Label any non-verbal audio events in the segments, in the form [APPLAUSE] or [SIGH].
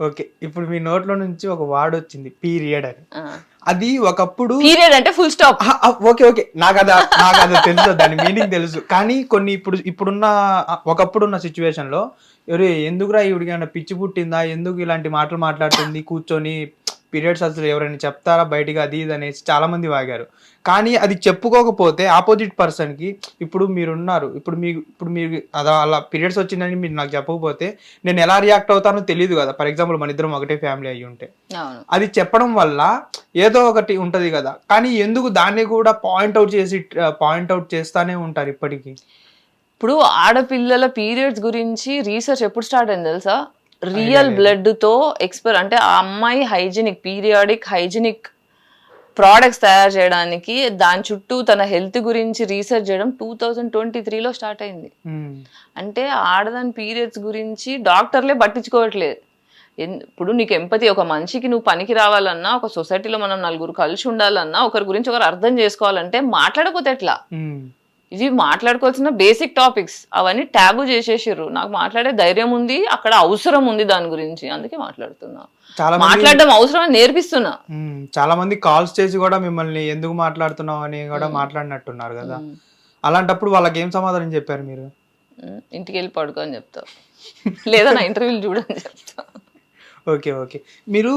Okay ఇప్పుడు మీ నోట్లో నుంచి ఒక వర్డ్ వచ్చింది పీరియడ్ అని. అది ఒకప్పుడు పీరియడ్ అంటే ఫుల్ స్టాప్ ఓకే ఓకే. నాకు అది నాకు అది తెలుసు దాని మీనింగ్ తెలుసు. కానీ కొన్ని ఇప్పుడు ఇప్పుడున్న ఒకప్పుడున్న సిచ్యువేషన్లో ఎవరు ఎందుకురా ఈవిడికి పిచ్చి పుట్టిందా? ఎందుకు ఇలాంటి మాటలు మాట్లాడుతుంది? కూర్చొని పీరియడ్స్ అసలు ఎవరైనా చెప్తారా బయటికి? అది ఇది అనేసి చాలా మంది వాగారు. కానీ అది చెప్పుకోకపోతే ఆపోజిట్ పర్సన్కి ఇప్పుడు మీరున్నారు ఇప్పుడు మీ ఇప్పుడు మీరు అలా అలా పీరియడ్స్ వచ్చిందని మీరు నాకు చెప్పకపోతే నేను ఎలా రియాక్ట్ అవుతానో తెలియదు కదా. ఫర్ ఎగ్జాంపుల్ మన ఇద్దరం ఒకటే ఫ్యామిలీ అయ్యి ఉంటే. అది చెప్పడం వల్ల ఏదో ఒకటి ఉంటది కదా. కానీ ఎందుకు దాన్ని కూడా పాయింట్ అవుట్ చేసి పాయింట్ అవుట్ చేస్తానే ఉంటారు ఇప్పటికీ? ఇప్పుడు ఆడపిల్లల పీరియడ్స్ గురించి రీసెర్చ్ ఎప్పుడు స్టార్ట్ అయింది తెలుసా? రియల్ బ్లడ్తో ఎక్స్పర్ అంటే ఆ అమ్మాయి హైజీనిక్ పీరియాడిక్ హైజీనిక్ ప్రోడక్ట్స్ తయారు చేయడానికి దాని చుట్టూ తన హెల్త్ గురించి రీసెర్చ్ చేయడం టూ థౌజండ్ ట్వంటీ త్రీలో స్టార్ట్ అయింది. ఉమ్, అంటే ఆడదాని పీరియడ్స్ గురించి డాక్టర్లే పట్టించుకోవట్లేదు. ఇప్పుడు నీకు ఎంపతి ఒక మనిషికి నువ్వు పనికి రావాలన్నా ఒక సొసైటీలో మనం నలుగురు కలిసి ఉండాలన్నా ఒకరి గురించి ఒకరు అర్థం చేసుకోవాలంటే మాట్లాడకపోతే ఎట్లా? ఉమ్, ఇవి మాట్లాడుకోవాల్సిన బేసిక్ టాపిక్స్ అవన్నీ ట్యాబు చేసేసారు నాకు మాట్లాడే ధైర్యం ఉంది అక్కడ అవసరం ఉంది దాని గురించి. అందుకే మాట్లాడుతున్నా. చాలా మంది మాట్లాడడం అవసరం అని నేర్పిస్తున్నా. చాలా మంది కాల్స్ చేసి కూడా మిమ్మల్ని ఎందుకు మాట్లాడుతున్నావు అని కూడా మాట్లాడినట్టున్నారు కదా. అలాంటప్పుడు వాళ్ళకి ఏం సమాధానం చెప్పారు మీరు? ఇంటికి వెళ్ళి పడుకో అని చెప్తా. లేదా నా ఇంటర్వ్యూలు చూడని చెప్తా. Okay okay. మీరు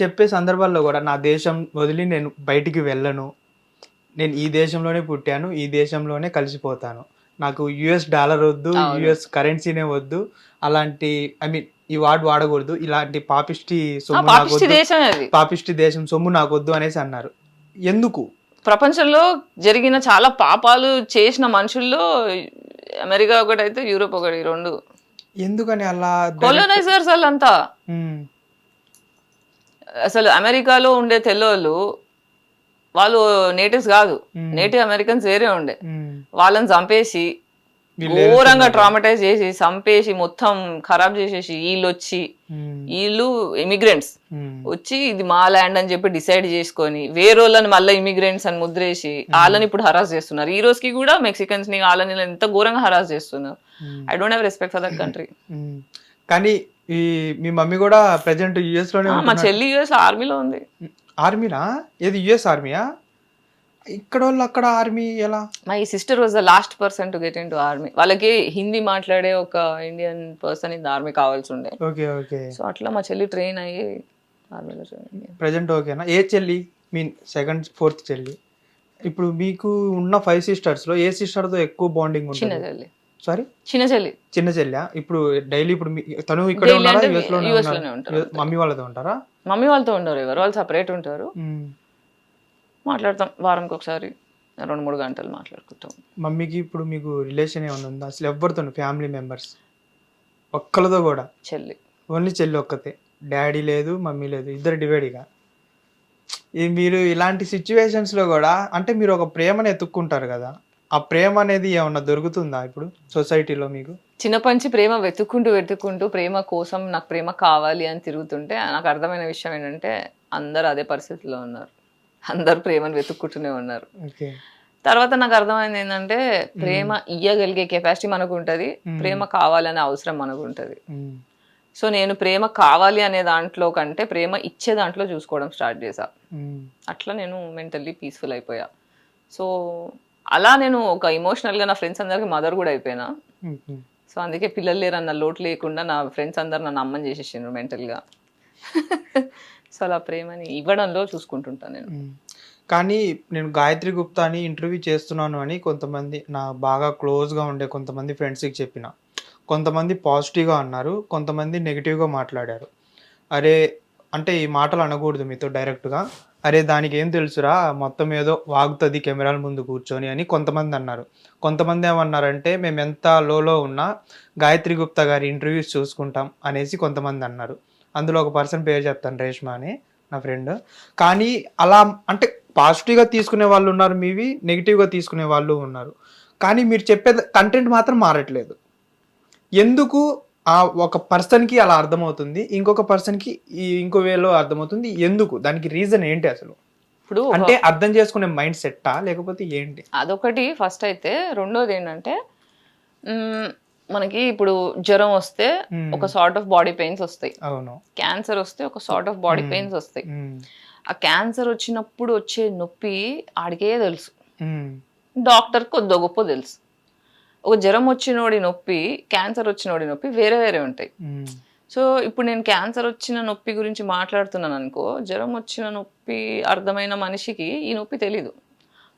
చెప్పే సందర్భాల్లో కూడా నా దేశం వదిలి నేను బయటికి వెళ్ళను. నేను ఈ దేశంలోనే పుట్టాను ఈ దేశంలోనే కలిసిపోతాను. నాకు యుఎస్ డాలర్ వద్దు యుఎస్ కరెన్సీనే వద్దు. అలాంటి ఐ మీన్ ఈ వార్డ్ వాడకూడదు. ఇలాంటి పాపిష్టి సొమ్ము నాకు పాపిష్టి దేశం సొమ్ము నాకు వద్దు అనేసి అన్నారు. ఎందుకు? ప్రపంచంలో జరిగిన చాలా పాపాలు చేసిన మనుషుల్లో అమెరికా ఒకటి అయితే యూరోప్ ఒకటి రెండు. ఎందుకని అలా కొలోనైజర్స్ వాళ్ళంతా. ఉమ్, అసలు అమెరికాలో ఉండే తెల్లోళ్ళు వాళ్ళు నేటివ్స్ కాదు. నేటివ్ అమెరికన్స్ వేరే ఉండే. వాళ్ళని చంపేసి ఘోరంగా ట్రామటైజ్ చేసి చంపేసి మొత్తం ఖరాబ్ చేసేసి వీళ్ళు వచ్చి వీళ్ళు ఇమిగ్రెంట్స్ వచ్చి ఇది మా ల్యాండ్ అని చెప్పి డిసైడ్ చేసుకొని వేరేళ్ళని మళ్ళీ ఇమిగ్రెంట్స్ అని ముద్రేసి వాళ్ళని ఇప్పుడు హరాస్ చేస్తున్నారు. ఈ రోజుకి కూడా మెక్సికన్స్ని వాళ్ళని ఎంత ఘోరంగా హరాస్ చేస్తున్నారు. I don't have respect for that country. కానీ ఈ మీ మమ్మీ కూడా ప్రెసెంట్ యుఎస్లోనే మా చెల్లి యూఎస్ ఆర్మీలో ఉంది. ఆర్మీనా ఏది యుఎస్ ఆర్మీయా ఇక్కడ వాళ్ళు అక్కడ ఆర్మీ ఎలా? My sister was the last person to get into army వాళ్ళకి హిందీ మాట్లాడే ఒక ఇండియన్ పర్సన్ ఇన్ ఆర్మీ కావాల్సి ఉండే. Okay okay. సో అట్లా మా చెల్లి ట్రైన్ అయ్యి ఆర్మీలో. ప్రజెంట్ ఓకేనా? ఏ చెల్లి? మీన్ సెకండ్ ఫోర్త్ చెల్లి. ఇప్పుడు మీకు ఉన్న ఫైవ్ సిస్టర్స్లో ఏ సిస్టర్తో ఎక్కువ బాండింగ్ చిన్న ఉంటుంది చెల్లి. సారీ చిన్న చెల్లి. చిన్న చెల్లి? ఇప్పుడు డైలీ ఇప్పుడు తను ఇక్కడే. మమ్మీ వాళ్ళతో ఉంటారా? మమ్మీ వాళ్ళతో ఉండరు ఎవరు వాళ్ళు సపరేట్ ఉంటారు. మాట్లాడతాం వారంకి ఒకసారి రెండు మూడు గంటలు మాట్లాడుకుంటాం. మమ్మీకి ఇప్పుడు మీకు రిలేషన్ ఏమైనా ఉందా? అసలు ఎవరితో ఫ్యామిలీ మెంబర్స్ ఒక్కలతో కూడా. చెల్లి. ఓన్లీ చెల్లి ఒక్కతే. డాడీ లేదు మమ్మీ లేదు. ఇద్దరు డివైడ్ ఇక ఈ మీరు ఇలాంటి సిచ్యువేషన్స్లో కూడా అంటే మీరు ఒక ప్రేమను ఎత్తుక్కుంటారు కదా. ఆ ప్రేమ అనేది ఏమన్నా దొరుకుతుందా ఇప్పుడు సొసైటీలో మీకు? చిన్నప్పటి నుంచి ప్రేమ వెతుక్కుంటూ వెతుక్కుంటూ ప్రేమ కోసం నాకు ప్రేమ కావాలి అని తిరుగుతుంటే నాకు అర్థమైన విషయం ఏంటంటే అందరు అదే పరిస్థితిలో ఉన్నారు. అందరు ప్రేమను వెతుక్కుంటూనే ఉన్నారు. తర్వాత నాకు అర్థమైంది ఏంటంటే ప్రేమ ఇయ్యగలిగే కెపాసిటీ మనకు ఉంటుంది ప్రేమ కావాలనే అవసరం మనకు ఉంటుంది సో నేను ప్రేమ కావాలి అనే దాంట్లో కంటే ప్రేమ ఇచ్చే దాంట్లో చూసుకోవడం స్టార్ట్ చేశా. అట్లా నేను మెంటల్లీ పీస్ఫుల్ అయిపోయా. సో అలా నేను ఒక ఎమోషనల్గా నా ఫ్రెండ్స్ అందరికి మదర్ కూడా అయిపోయినా. సో అందుకే పిల్లలు లేరన్న లోటు లేకుండా నా ఫ్రెండ్స్ అందరు నన్ను అమ్మని చేసేసిండ్రు మెంటల్గా [LAUGHS] సో అలా ప్రేమని ఇవ్వడంలో చూసుకుంటుంటాను నేను. కానీ నేను గాయత్రి గుప్తా అని ఇంటర్వ్యూ చేస్తున్నాను అని కొంతమంది నా బాగా క్లోజ్గా ఉండే కొంతమంది ఫ్రెండ్స్కి చెప్పిన. కొంతమంది పాజిటివ్గా అన్నారు కొంతమంది నెగిటివ్గా మాట్లాడారు. అరే అంటే ఈ మాటలు అనకూడదు మీతో డైరెక్ట్గా అరే దానికి ఏం తెలుసురా? మొత్తం ఏదో వాగుతుంది కెమెరాల ముందు కూర్చొని అని కొంతమంది అన్నారు. కొంతమంది ఏమన్నారంటే మేము ఎంత లోలో ఉన్నా గాయత్రి గుప్తా గారి ఇంటర్వ్యూస్ చూసుకుంటాం అనేసి కొంతమంది అన్నారు. అందులో ఒక పర్సన్ పేరు చెప్తాను రేష్మ అని నా ఫ్రెండ్. కానీ అలా అంటే పాజిటివ్గా తీసుకునే వాళ్ళు ఉన్నారు మీవి నెగిటివ్గా తీసుకునే వాళ్ళు ఉన్నారు. కానీ మీరు చెప్పే కంటెంట్ మాత్రం మారట్లేదు. ఎందుకు ఆ ఒక పర్సన్కి అలా అర్థమవుతుంది ఇంకొక పర్సన్కి ఇంకో వేలో అర్థమవుతుంది. ఎందుకు? దానికి రీజన్ ఏంటి అసలు? ఇప్పుడు అంటే అర్థం చేసుకునే మైండ్ సెట్టా? లేకపోతే ఏంటి? అదొకటి. ఫస్ట్ అయితే రెండోది ఏంటంటే మనకి ఇప్పుడు జ్వరం వస్తే. ఒక సార్ట్ ఆఫ్ బాడీ పెయిన్స్ వస్తాయి. అవును. క్యాన్సర్ వస్తే ఒక సార్ట్ ఆఫ్ బాడీ పెయిన్స్ వస్తాయి. ఆ క్యాన్సర్ వచ్చినప్పుడు వచ్చే నొప్పి ఆడికే తెలుసు. డాక్టర్ కొద్ది గొప్ప తెలుసు. ఒక జ్వరం వచ్చినోడి నొప్పి క్యాన్సర్ వచ్చినోడి నొప్పి వేరే వేరే ఉంటాయి. సో ఇప్పుడు నేను క్యాన్సర్ వచ్చిన నొప్పి గురించి మాట్లాడుతున్నాను అనుకో జ్వరం వచ్చిన నొప్పి అర్థమైన మనిషికి ఈ నొప్పి తెలీదు.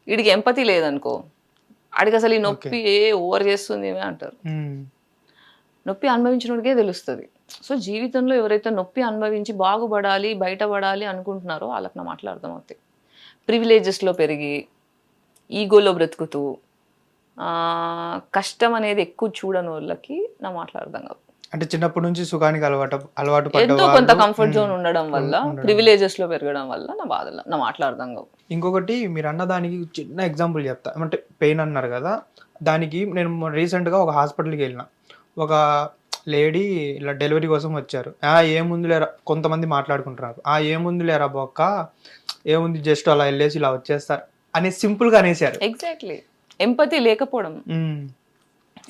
వీడికి ఎంపతి లేదనుకో ఆడికి అసలు ఈ నొప్పి ఏ ఓవర్ చేస్తుంది ఏమే అంటారు. నొప్పి అనుభవించినోడికే తెలుస్తుంది. సో జీవితంలో ఎవరైతే నొప్పి అనుభవించి బాగుపడాలి బయటపడాలి అనుకుంటున్నారో వాళ్ళకి నా మాటలు అర్థమవుతాయి. ప్రివిలేజెస్లో పెరిగి ఈగోలో బ్రతుకుతూ కష్టం అనేది ఎక్కువ చూడని వాళ్ళకి నా మాటలు అర్థం కావు. అంటే చిన్నప్పటి నుంచి సుఖానికి అలవాటు అలవాటు పడ్డ ఎంతో కొంత కంఫర్ట్ జోన్ ఉండడం వల్ల. ప్రివిలేజెస్లో పెరగడం వల్ల నా బాధలు నా మాటలు అర్థం కావు. ఇంకొకటి మీరు అన్న దానికి చిన్న ఎగ్జాంపుల్ చెప్తా. అంటే పెయిన్ అన్నారు కదా దానికి నేను రీసెంట్గా ఒక హాస్పిటల్కి వెళ్ళిన. ఒక లేడీ ఇలా డెలివరీ కోసం వచ్చారు. ఆ ఏముంది లేరా కొంతమంది మాట్లాడుకుంటున్నారు. ఆ ఏముంది లేరా బొక్క ఏముంది జస్ట్ అలా వెళ్ళేసి ఇలా వచ్చేస్తారు. అని సింపుల్గా అనేసారు ఎగ్జాక్ట్లీ ఎంపతి లేకపోవడం.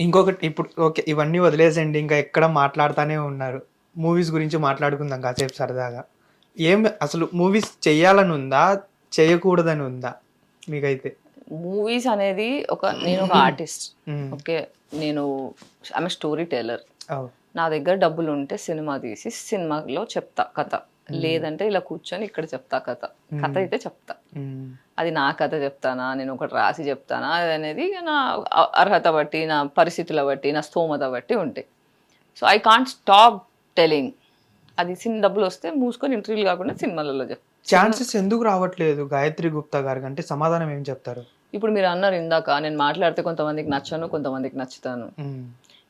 ఇంకొకటి ఇప్పుడు ఓకే ఇవన్నీ వదిలేసండి ఇంకా ఎక్కడ మాట్లాడుతూనే ఉన్నారు. మూవీస్ గురించి మాట్లాడుకుందాం కాసేపు సరదాగా. ఏం అసలు మూవీస్ చెయ్యాలని ఉందా? చేయకూడదని ఉందా? మీకైతే. మూవీస్ అనేది ఒక నేను ఒక ఆర్టిస్ట్. ఓకే నేను ఆమె స్టోరీ టెలర్. నా దగ్గర డబ్బులు ఉంటే సినిమా తీసి సినిమాలో చెప్తా కథ. లేదంటే ఇలా కూర్చొని ఇక్కడ చెప్తా కథ. కథ అయితే చెప్తా. అది నా కథ చెప్తానా? నేను ఒకటి రాసి చెప్తానా? అది అనేది నా అర్హత బట్టి నా పరిస్థితుల బట్టి నా స్తోమత బట్టి ఉంటాయి. So I can't stop telling అది సిన్ డబ్బులు వస్తే మూసుకొని ఇంటర్వ్యూలు కాకుండా సినిమాలలో చెప్ ఛాన్సెస్ ఎందుకు రావట్లేదు గాయత్రి గుప్తా గారికి అంటే సమాధానం ఏం చెప్తారు? ఇప్పుడు మీరు అన్నారు ఇందాక నేను మాట్లాడితే కొంతమందికి నచ్చను కొంతమందికి నచ్చుతాను.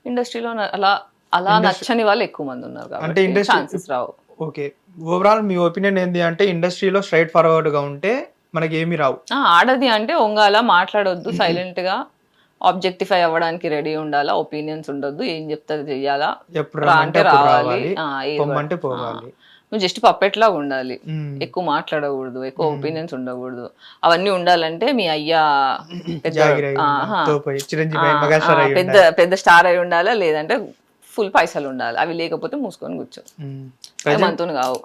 ఇండస్ట్రీలో అలా అలా నచ్చని వాళ్ళు ఎక్కువ మంది ఉన్నారు కాబట్టి ఛాన్సెస్ రావు. ఓకే. ఓవరాల్ మీ ఒపీనియన్ ఏంటి అంటే ఇండస్ట్రీలో స్ట్రైట్ ఫార్వర్డ్గా ఉంటే మనకి ఏమీ రావు. ఆడది అంటే ఒంగాల మాట్లాడొద్దు సైలెంట్గా ఆబ్జెక్టిఫై అవ్వడానికి రెడీ ఉండాలా ఒపీనియన్స్ ఉండొద్దు ఏం చెప్తే చేయాలా ఎప్పుడు అంటే రావాలి. పడితే- పోవాలి. నువ్వు జస్ట్ పప్పెట్లా ఉండాలి. ఎక్కువ మాట్లాడకూడదు ఎక్కువ ఒపీనియన్స్ ఉండకూడదు. అవన్నీ ఉండాలంటే మీ అయ్యా పెద్ద పెద్ద స్టార్ అయి ఉండాలా లేదంటే ఫుల్ పైసలు ఉండాలి. అవి లేకపోతే మూసుకొని కూర్చో. మనతో కావు.